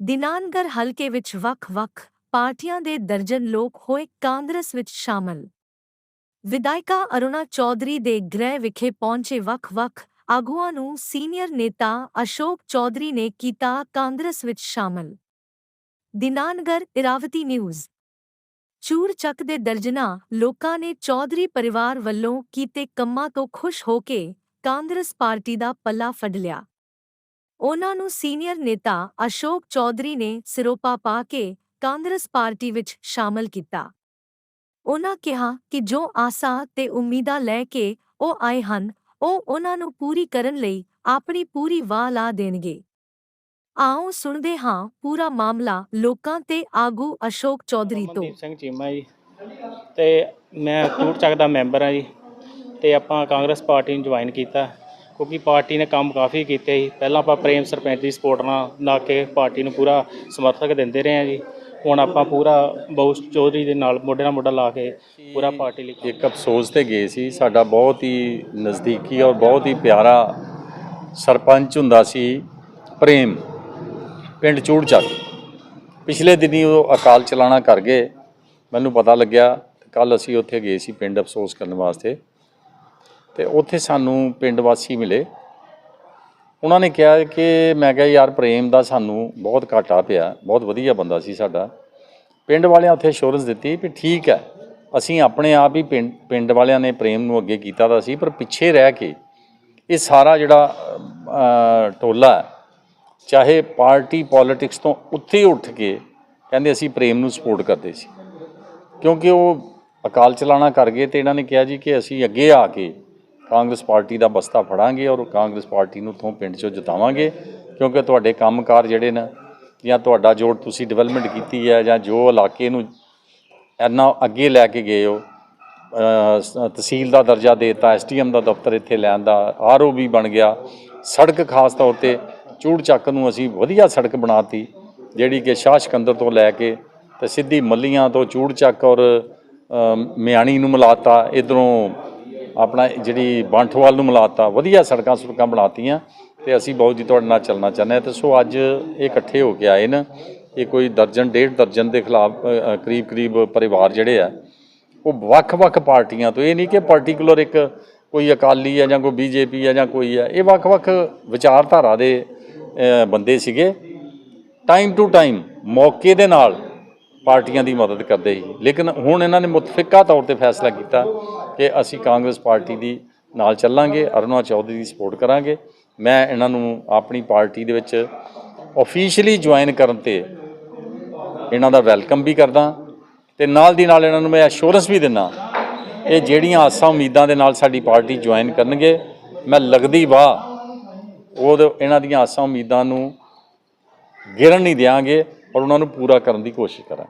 ਦਿਨਾਨਗਰ ਹਲਕੇ ਵਿੱਚ ਵੱਖ-ਵੱਖ ਪਾਰਟੀਆਂ ਦੇ ਦਰਜਨ ਲੋਕ ਹੋਏ ਕਾਂਗਰਸ ਵਿੱਚ ਸ਼ਾਮਲ। ਵਿਧਾਇਕਾ ਅਰੁਣਾ ਚੌਧਰੀ ਦੇ ਗ੍ਰਹਿ ਵਿਖੇ ਪਹੁੰਚੇ ਵੱਖ-ਵੱਖ ਆਗੂਆਂ ਨੂੰ ਸੀਨੀਅਰ ਨੇਤਾ ਅਸ਼ੋਕ ਚੌਧਰੀ ਨੇ ਕੀਤਾ ਕਾਂਗਰਸ ਵਿੱਚ ਸ਼ਾਮਲ। ਦਿਨਾਨਗਰ ਇਰਾਵਤੀ ਨਿਊਜ਼। ਚੂੜ ਚੱਕ ਦੇ ਦਰਜਨਾ ਲੋਕਾਂ ਨੇ ਚੌਧਰੀ ਪਰਿਵਾਰ ਵੱਲੋਂ ਕੀਤੇ ਕੰਮਾਂ ਤੋਂ ਖੁਸ਼ ਹੋ ਕੇ ਕਾਂਗਰਸ ਪਾਰਟੀ ਦਾ ਪੱਲਾ ਫੜ ਲਿਆ। ਉਨ੍ਹਾਂ ਨੂੰ ਸੀਨੀਅਰ ਨੇਤਾ ਅਸ਼ੋਕ ਚੌਧਰੀ ਨੇ ਸਿਰੋਪਾ ਪਾ ਕੇ ਕਾਂਗਰਸ ਪਾਰਟੀ ਵਿੱਚ ਸ਼ਾਮਲ ਕੀਤਾ। ਉਨ੍ਹਾਂ ਕਿਹਾ ਕਿ ਜੋ ਆਸਾਂ ਤੇ ਉਮੀਦਾਂ ਲੈ ਕੇ ਉਹ ਆਏ ਹਨ, ਉਹ ਉਨ੍ਹਾਂ ਨੂੰ ਪੂਰੀ ਕਰਨ ਲਈ ਆਪਣੀ ਪੂਰੀ ਵਾਹ ਲਾ ਦੇਣਗੇ। ਆਓ ਸੁਣਦੇ ਹਾਂ ਪੂਰਾ ਮਾਮਲਾ ਲੋਕਾਂ ਤੇ ਆਗੂ ਅਸ਼ੋਕ ਚੌਧਰੀ ਤੋਂ। ਮਨਦੀਪ ਸਿੰਘ ਚੀਮਾ ਜੀ। ਤੇ ਮੈਂ ਟੂਰ ਚੱਕ ਦਾ ਮੈਂਬਰ ਹਾਂ ਜੀ। ਤੇ ਆਪਾਂ ਕਾਂਗਰਸ ਪਾਰਟੀ ਨੂੰ ਜੁਆਇਨ ਕੀਤਾ। ਕਿਉਂਕਿ ਪਾਰਟੀ ਨੇ ਕੰਮ ਕਾਫੀ ਕੀਤੇ ਸੀ। ਪਹਿਲਾਂ ਆਪਾਂ ਪ੍ਰੇਮ ਸਰਪੰਚ ਦੀ ਸਪੋਰਟ ਨਾਲ ਲਾ ਕੇ ਪਾਰਟੀ ਨੂੰ ਪੂਰਾ ਸਮਰਥਕ ਦਿੰਦੇ ਰਹੇ ਹਾਂ ਜੀ। ਹੁਣ ਆਪਾਂ ਪੂਰਾ ਬੌਸ ਚੌਧਰੀ ਦੇ ਨਾਲ ਮੋਢੇ ਨਾਲ ਮੋਢਾ ਲਾ ਕੇ ਪੂਰਾ ਪਾਰਟੀ ਲਈ ਇੱਕ ਅਫਸੋਸ ਤੇ ਗਏ ਸੀ। ਸਾਡਾ ਬਹੁਤ ਹੀ ਨਜ਼ਦੀਕੀ ਔਰ ਬਹੁਤ ਹੀ ਪਿਆਰਾ ਸਰਪੰਚ ਹੁੰਦਾ ਸੀ ਪ੍ਰੇਮ ਪਿੰਡ ਚੂੜ ਚੱਕ ਪਿਛਲੇ ਦਿਨੀ ਉਹ ਅਕਾਲ ਚਲਾਣਾ ਕਰ ਗਏ। ਮੈਨੂੰ ਪਤਾ ਲੱਗਿਆ ਕੱਲ ਅਸੀਂ ਉੱਥੇ ਗਏ ਸੀ ਪਿੰਡ ਅਫਸੋਸ ਕਰਨ ਵਾਸਤੇ। ਤੇ ਉੱਥੇ ਸਾਨੂੰ ਪਿੰਡ ਵਾਸੀ ਮਿਲੇ। ਉਹਨਾਂ ਨੇ ਕਿਹਾ ਕਿ ਮੈਂ ਕਿਹਾ, ਯਾਰ ਪ੍ਰੇਮ ਦਾ ਸਾਨੂੰ ਬਹੁਤ ਘਾਟਾ ਪਿਆ। ਬਹੁਤ ਵਧੀਆ ਬੰਦਾ ਸੀ ਸਾਡਾ। ਪਿੰਡ ਵਾਲਿਆਂ ਉੱਥੇ ਅਸ਼ੋਰੈਂਸ ਦਿੱਤੀ ਵੀ ਠੀਕ ਹੈ। ਅਸੀਂ ਆਪਣੇ ਆਪ ਹੀ ਪਿੰਡ ਪਿੰਡ ਵਾਲਿਆਂ ਨੇ ਪ੍ਰੇਮ ਨੂੰ ਅੱਗੇ ਕੀਤਾ ਤਾਂ ਸੀ, ਪਰ ਪਿੱਛੇ ਰਹਿ ਕੇ ਇਹ ਸਾਰਾ ਜਿਹੜਾ ਟੋਲਾ ਚਾਹੇ ਪਾਰਟੀ ਪੋਲਿਟਿਕਸ ਤੋਂ ਉੱਥੇ ਉੱਠ ਕੇ ਕਹਿੰਦੇ ਅਸੀਂ ਪ੍ਰੇਮ ਨੂੰ ਸਪੋਰਟ ਕਰਦੇ ਸੀ। ਕਿਉਂਕਿ ਉਹ ਅਕਾਲ ਚਲਾਣਾ ਕਰ ਗਏ ਤੇ ਇਹਨਾਂ ਨੇ ਕਿਹਾ ਜੀ ਕਿ ਅਸੀਂ ਅੱਗੇ ਆ ਕੇ ਕਾਂਗਰਸ ਪਾਰਟੀ ਦਾ ਬਸਤਾ ਫੜਾਂਗੇ ਔਰ ਕਾਂਗਰਸ ਪਾਰਟੀ ਨੂੰ ਤੋਂ ਪਿੰਡ 'ਚੋਂ ਜਿਤਾਵਾਂਗੇ, ਕਿਉਂਕਿ ਤੁਹਾਡੇ ਕੰਮਕਾਰ ਜਿਹੜੇ ਨੇ, ਜਾਂ ਤੁਹਾਡਾ ਜੋ ਤੁਸੀਂ ਡਿਵੈਲਪਮੈਂਟ ਕੀਤੀ ਹੈ, ਜਾਂ ਜੋ ਇਲਾਕੇ ਨੂੰ ਇੰਨਾ ਅੱਗੇ ਲੈ ਕੇ ਗਏ ਹੋ ਤਹਿਸੀਲ ਦਾ ਦਰਜਾ ਦੇਤਾ ਐਸਡੀਐਮ ਦਾ ਦਫ਼ਤਰ ਇੱਥੇ ਲੈਣ ਦਾ ਆਰਓਬੀ ਬਣ ਗਿਆ, ਸੜਕ ਖਾਸ ਤੌਰ ਤੇ ਚੂੜ ਚੱਕ ਨੂੰ ਅਸੀਂ ਵਧੀਆ ਸੜਕ ਬਣਾਤੀ, ਜਿਹੜੀ ਕਿ ਸ਼ਾਹ ਸਕੰਦਰ ਤੋਂ ਲੈ ਕੇ ਤੇ ਸਿੱਧੀ ਮੱਲੀਆਂ ਤੋਂ ਚੂੜ ਚੱਕ ਔਰ ਮਿਆਣੀ ਨੂੰ ਮਿਲਾਤਾ, ਇਧਰੋਂ ਆਪਣਾ ਜਿਹੜੀ ਬਾਂਠਵਾਲ ਨੂੰ ਮਿਲਾਤਾ, ਵਧੀਆ ਸੜਕਾਂ ਸੁੜਕਾਂ ਬਣਾਤੀਆਂ ਤੇ ਅਸੀਂ ਬਹੁਤ ਜੀ ਤੁਹਾਡੇ ਨਾਲ ਚੱਲਣਾ ਚਾਹੁੰਦੇ ਹਾਂ ਤੇ ਸੋ ਅੱਜ ਇਹ ਇਕੱਠੇ ਹੋ ਕੇ ਆਏ ਨੇ। ਇਹ ਕੋਈ ਦਰਜਨ, ਡੇਢ ਦਰਜਨ ਦੇ ਖਿਲਾਫ ਕਰੀਬ ਕਰੀਬ ਪਰਿਵਾਰ ਜਿਹੜੇ ਆ, ਉਹ ਵੱਖ-ਵੱਖ ਪਾਰਟੀਆਂ ਤੋਂ, ਇਹ ਨਹੀਂ ਕਿ ਪਾਰਟਿਕੂਲਰ ਇੱਕ ਕੋਈ ਅਕਾਲੀ ਹੈ ਜਾਂ ਕੋਈ ਬੀਜੇਪੀ ਹੈ ਜਾਂ ਕੋਈ ਹੈ ਇਹ ਵੱਖ-ਵੱਖ ਵਿਚਾਰਧਾਰਾ ਦੇ ਬੰਦੇ ਸੀਗੇ। ਟਾਈਮ ਟੂ ਟਾਈਮ ਮੌਕੇ ਦੇ ਨਾਲ ਪਾਰਟੀਆਂ ਦੀ ਮਦਦ ਕਰਦੇ ਸੀ। ਲੇਕਿਨ ਹੁਣ ਇਹਨਾਂ ਨੇ ਮੁਤਫਿਕਾ ਤੌਰ ਤੇ ਫੈਸਲਾ ਕੀਤਾ ਕਿ ਅਸੀਂ ਕਾਂਗਰਸ ਪਾਰਟੀ ਦੀ ਨਾਲ ਚੱਲਾਂਗੇ, ਅਰੁਣਾ ਚੌਧਰੀ ਦੀ ਸਪੋਰਟ ਕਰਾਂਗੇ। ਮੈਂ ਇਹਨਾਂ ਨੂੰ ਆਪਣੀ ਪਾਰਟੀ ਦੇ ਵਿੱਚ ਆਫੀਸ਼ੀਅਲੀ ਜੁਆਇਨ ਕਰਨ ਤੇ ਇਹਨਾਂ ਦਾ ਵੈਲਕਮ ਵੀ ਕਰਦਾ। ਤੇ ਨਾਲ ਦੀ ਨਾਲ ਇਹਨਾਂ ਨੂੰ ਮੈਂ ਐਸ਼ੋਰੈਂਸ ਵੀ ਦਿੰਦਾ ਇਹ ਜਿਹੜੀਆਂ ਆਸਾਂ ਉਮੀਦਾਂ ਦੇ ਨਾਲ ਸਾਡੀ ਪਾਰਟੀ ਜੁਆਇਨ ਕਰਨਗੇ, ਮੈਂ ਲੱਗਦੀ ਵਾਹ ਉਹ ਇਹਨਾਂ ਦੀਆਂ ਆਸਾਂ ਉਮੀਦਾਂ ਨੂੰ ਗਿਰਨ ਨਹੀਂ ਦਿਆਂਗੇ ਔਰ ਉਹਨਾਂ ਨੂੰ ਪੂਰਾ ਕਰਨ ਦੀ ਕੋਸ਼ਿਸ਼ ਕਰਾਂਗੇ।